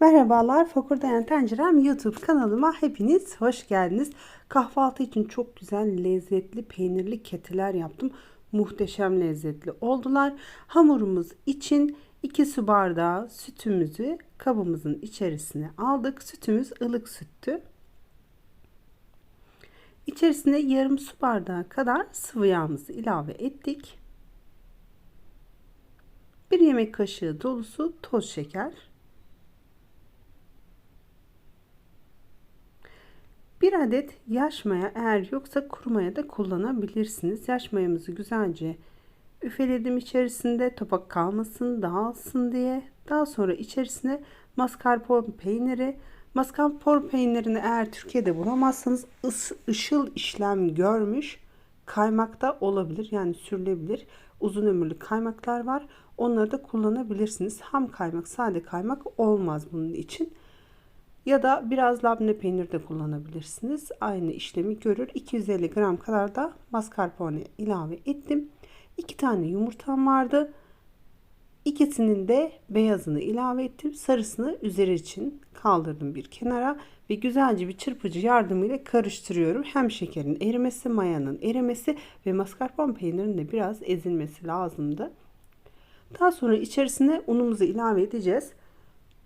Merhabalar, Fokurdayan Tencerem YouTube kanalıma hepiniz hoş geldiniz. Kahvaltı için çok güzel, lezzetli, peynirli ketiler yaptım. Muhteşem lezzetli oldular. Hamurumuz için 2 su bardağı sütümüzü kabımızın içerisine aldık. Sütümüz ılık süttü. İçerisine yarım su bardağı kadar sıvı yağımızı ilave ettik. Bir yemek kaşığı dolusu toz şeker. Bir adet yaş maya eğer yoksa kuru maya da kullanabilirsiniz. Yaş mayamızı güzelce üfeledim içerisinde topak kalmasın dağılsın diye. Daha sonra içerisine mascarpone peyniri. Mascarpone peynirini eğer Türkiye'de bulamazsanız ıs, ışıl işlem görmüş kaymak da olabilir. Yani sürülebilir. Uzun ömürlü kaymaklar var. Onları da kullanabilirsiniz. Ham kaymak, sade kaymak olmaz bunun için. Ya da biraz labne peynir de kullanabilirsiniz. Aynı işlemi görür. 250 gram kadar da mascarpone ilave ettim. 2 tane yumurtam vardı. İkisinin de beyazını ilave ettim. Sarısını üzeri için kaldırdım bir kenara ve güzelce bir çırpıcı yardımıyla karıştırıyorum. Hem şekerin erimesi, mayanın erimesi ve mascarpone peynirinin de biraz ezilmesi lazımdı. Daha sonra içerisine unumuzu ilave edeceğiz.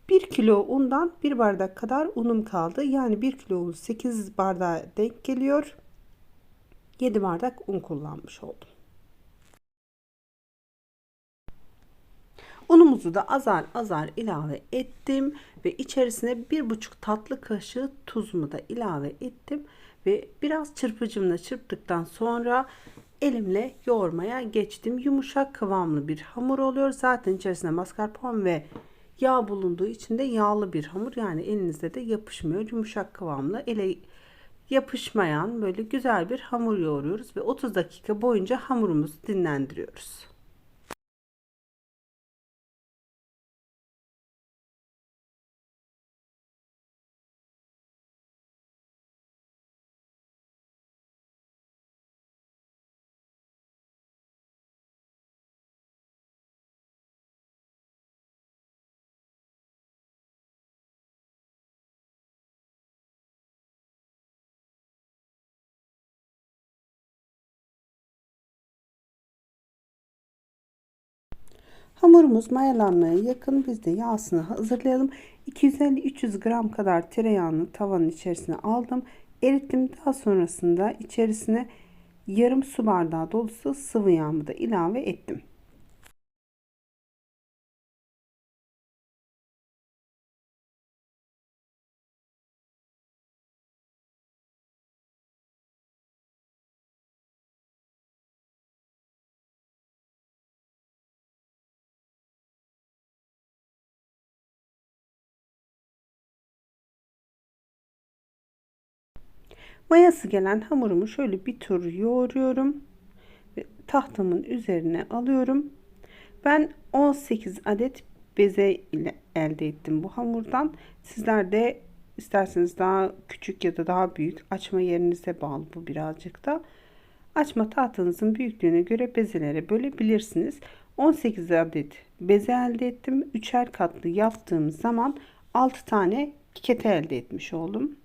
1 kilo undan 1 bardak kadar unum kaldı. Yani 1 kilo un 8 bardağa denk geliyor. 7 bardak un kullanmış oldum. Unumuzu da azar azar ilave ettim ve içerisine 1,5 tatlı kaşığı tuzumu da ilave ettim ve biraz çırpıcımla çırptıktan sonra elimle yoğurmaya geçtim. Yumuşak kıvamlı bir hamur oluyor. Zaten içerisinde mascarpone ve Yağ bulunduğu için de yağlı bir hamur. Yani elinizde de yapışmıyor. Yumuşak kıvamlı, ele yapışmayan böyle güzel bir hamur yoğuruyoruz ve 30 dakika boyunca hamurumuzu dinlendiriyoruz. Hamurumuz mayalanmaya yakın. Biz de yağsını hazırlayalım. 250-300 gram kadar tereyağını tavanın içerisine aldım. Erittim. Daha sonrasında içerisine yarım su bardağı dolusu sıvı yağımı da ilave ettim. Mayası gelen hamurumu şöyle bir tur yoğuruyorum. Ve tahtamın üzerine alıyorum. Ben 18 adet beze ile elde ettim bu hamurdan. Sizler de isterseniz daha küçük ya da daha büyük açma yerinize bağlı bu birazcık da. Açma tahtanızın büyüklüğüne göre bezelere bölebilirsiniz. 18 adet beze elde ettim. Üçer katlı yaptığım zaman 6 tane kete elde etmiş oldum.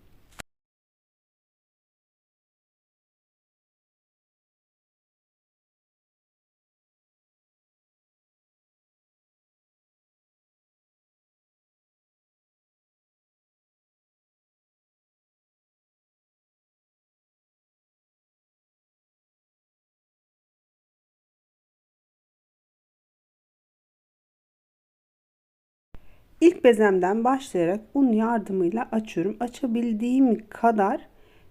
İlk bezemden başlayarak un yardımıyla açıyorum. Açabildiğim kadar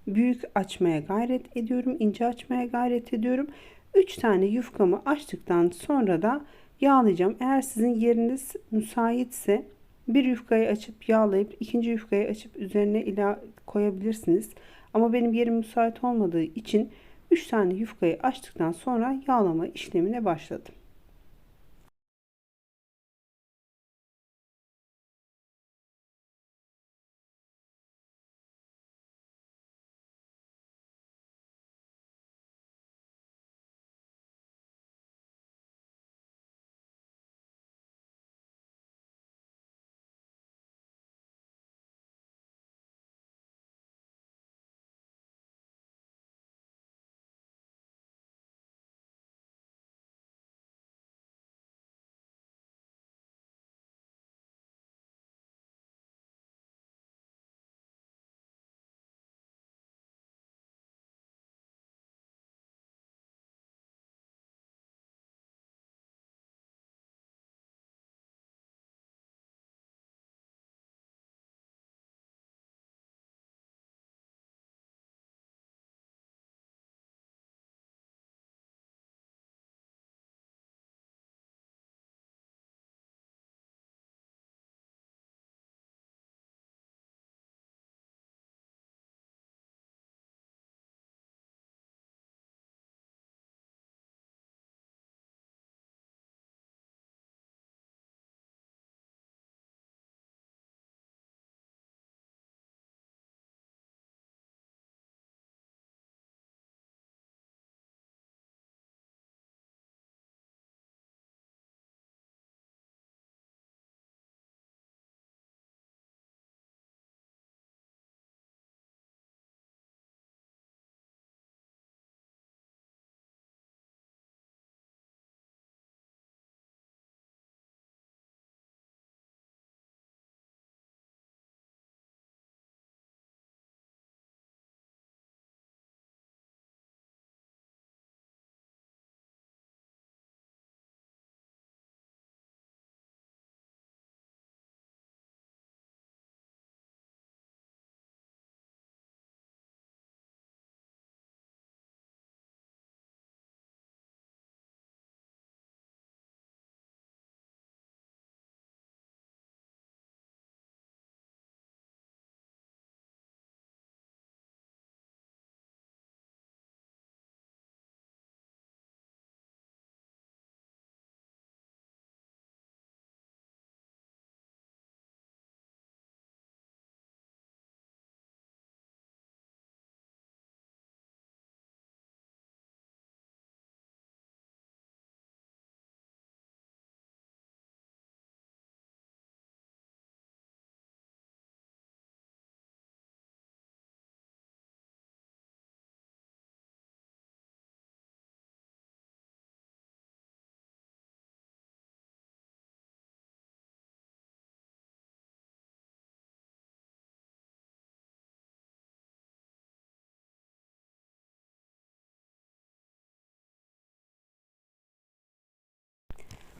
büyük açmaya gayret ediyorum. ince açmaya gayret ediyorum. 3 tane yufkamı açtıktan sonra da yağlayacağım. Eğer sizin yeriniz müsaitse bir yufkayı açıp yağlayıp ikinci yufkayı açıp üzerine koyabilirsiniz. Ama benim yerim müsait olmadığı için 3 tane yufkayı açtıktan sonra yağlama işlemine başladım.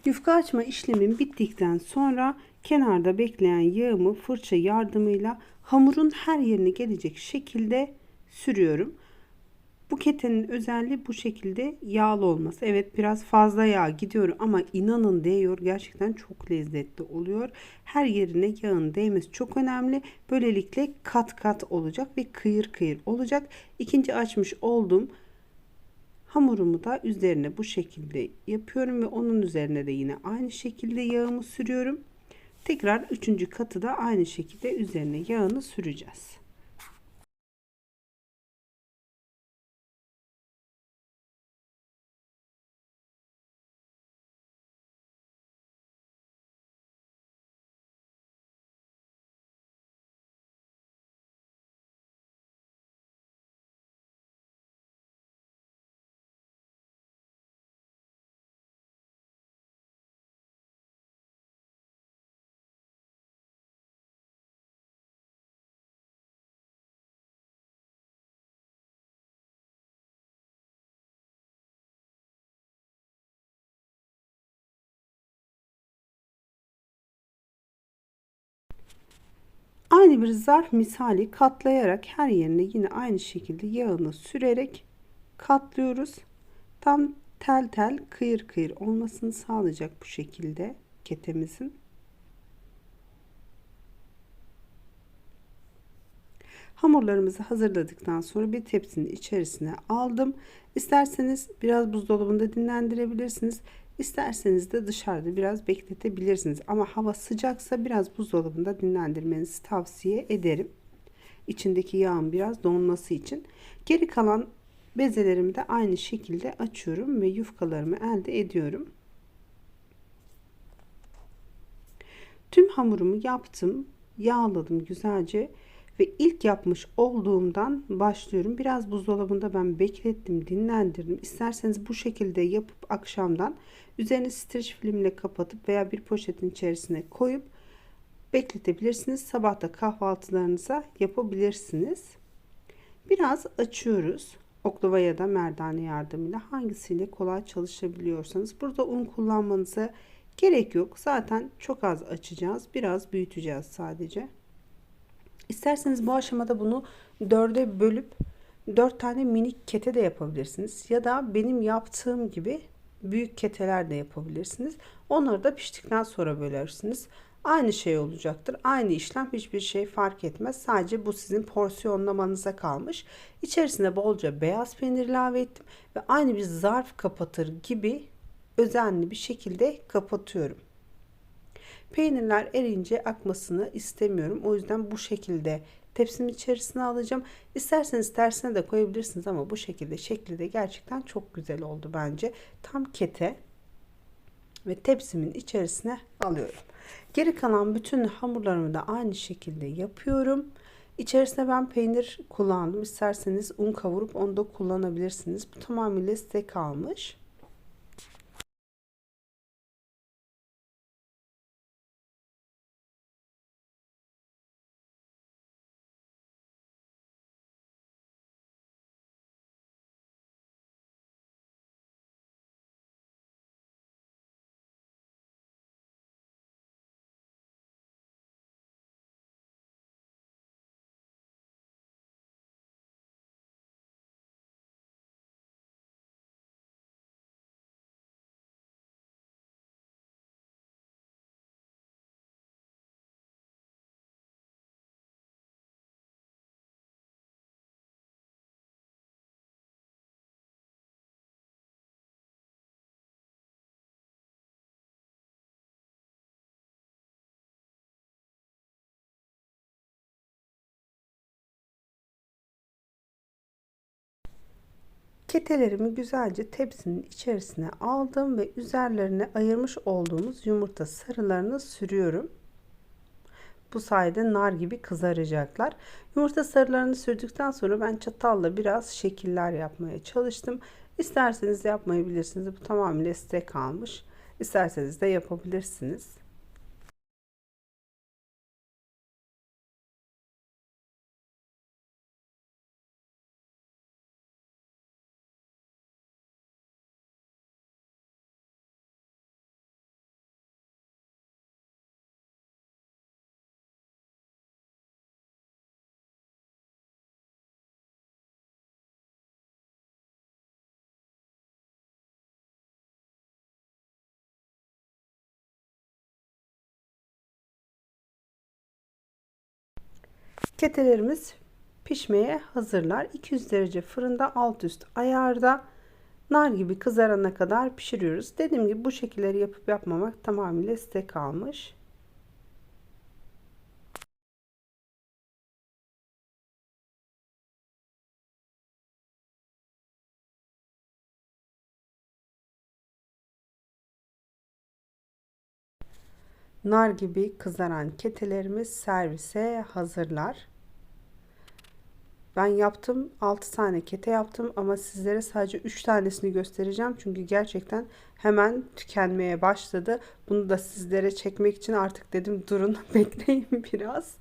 Yufka açma işlemim bittikten sonra kenarda bekleyen yağımı fırça yardımıyla hamurun her yerine gelecek şekilde sürüyorum. Bu ketenin özelliği bu şekilde yağlı olması. Evet biraz fazla yağ gidiyor ama inanın değiyor. Gerçekten çok lezzetli oluyor. Her yerine yağın değmesi çok önemli. Böylelikle kat kat olacak ve kıyır kıyır olacak. İkinci açmış olduğum hamurumu da üzerine bu şekilde yapıyorum ve onun üzerine de yine aynı şekilde yağımı sürüyorum. Tekrar üçüncü katı da aynı şekilde üzerine yağını süreceğiz. Aynı bir zarf misali katlayarak her yerine yine aynı şekilde yağını sürerek katlıyoruz. Tam tel tel kıyır kıyır olmasını sağlayacak bu şekilde ketemizin. Hamurlarımızı hazırladıktan sonra bir tepsinin içerisine aldım. İsterseniz biraz buzdolabında dinlendirebilirsiniz. İsterseniz de dışarıda biraz bekletebilirsiniz. Ama hava sıcaksa biraz buzdolabında dinlendirmenizi tavsiye ederim. İçindeki yağın biraz donması için. Geri kalan bezelerimi de aynı şekilde açıyorum ve yufkalarımı elde ediyorum. Tüm hamurumu yaptım. Yağladım güzelce. Ve ilk yapmış olduğumdan başlıyorum. Biraz buzdolabında ben beklettim, dinlendirdim. İsterseniz bu şekilde yapıp akşamdan üzerine streç filmle kapatıp veya bir poşetin içerisine koyup bekletebilirsiniz. Sabah da kahvaltılarınıza yapabilirsiniz. Biraz açıyoruz. Oklava ya da merdane yardımıyla hangisiyle kolay çalışabiliyorsanız. Burada un kullanmanıza gerek yok. Zaten çok az açacağız. Biraz büyüteceğiz sadece. İsterseniz bu aşamada bunu dörde bölüp dört tane minik kete de yapabilirsiniz. Ya da benim yaptığım gibi büyük keteler de yapabilirsiniz. Onları da piştikten sonra bölersiniz. Aynı şey olacaktır. Aynı işlem hiçbir şey fark etmez. Sadece bu sizin porsiyonlamanıza kalmış. İçerisine bolca beyaz peynir ilave ettim ve aynı bir zarf kapatır gibi özenli bir şekilde kapatıyorum. Peynirler erince akmasını istemiyorum. O yüzden bu şekilde tepsimin içerisine alacağım. İsterseniz tersine de koyabilirsiniz ama bu şekilde şekli de gerçekten çok güzel oldu bence. Tam kete ve tepsimin içerisine alıyorum. Geri kalan bütün hamurlarımı da aynı şekilde yapıyorum. İçerisine ben peynir kullandım. İsterseniz un kavurup onu da kullanabilirsiniz. Bu tamamıyla size kalmış. Ketelerimi güzelce tepsinin içerisine aldım ve üzerlerine ayırmış olduğumuz yumurta sarılarını sürüyorum. Bu sayede nar gibi kızaracaklar. Yumurta sarılarını sürdükten sonra ben çatalla biraz şekiller yapmaya çalıştım. İsterseniz yapmayabilirsiniz. Bu tamamen size kalmış. İsterseniz de yapabilirsiniz. Ketelerimiz pişmeye hazırlar. 200 derece fırında alt üst ayarda nar gibi kızarana kadar pişiriyoruz. Dediğim gibi bu şekilleri yapıp yapmamak tamamıyla size kalmış. Nar gibi kızaran ketelerimiz servise hazırlar. Ben yaptım 6 tane kete yaptım ama sizlere sadece 3 tanesini göstereceğim. Çünkü gerçekten hemen tükenmeye başladı. Bunu da sizlere çekmek için artık dedim durun bekleyin biraz.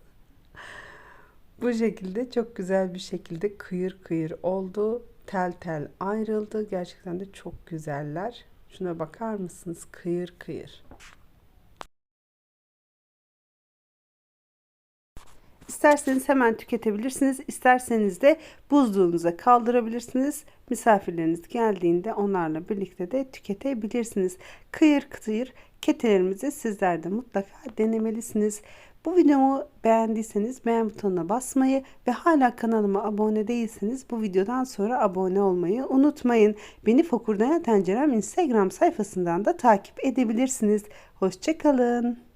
Bu şekilde çok güzel bir şekilde kıyır kıyır oldu. Tel tel ayrıldı. Gerçekten de çok güzeller. Şuna bakar mısınız? Kıyır kıyır. İsterseniz hemen tüketebilirsiniz. İsterseniz de buzluğunuza kaldırabilirsiniz. Misafirleriniz geldiğinde onlarla birlikte de tüketebilirsiniz. Kıyır kıyır ketelerimizi sizler de mutlaka denemelisiniz. Bu videomu beğendiyseniz beğen butonuna basmayı ve hala kanalıma abone değilseniz bu videodan sonra abone olmayı unutmayın. Beni Fokurdayan Tencerem Instagram sayfasından da takip edebilirsiniz. Hoşçakalın.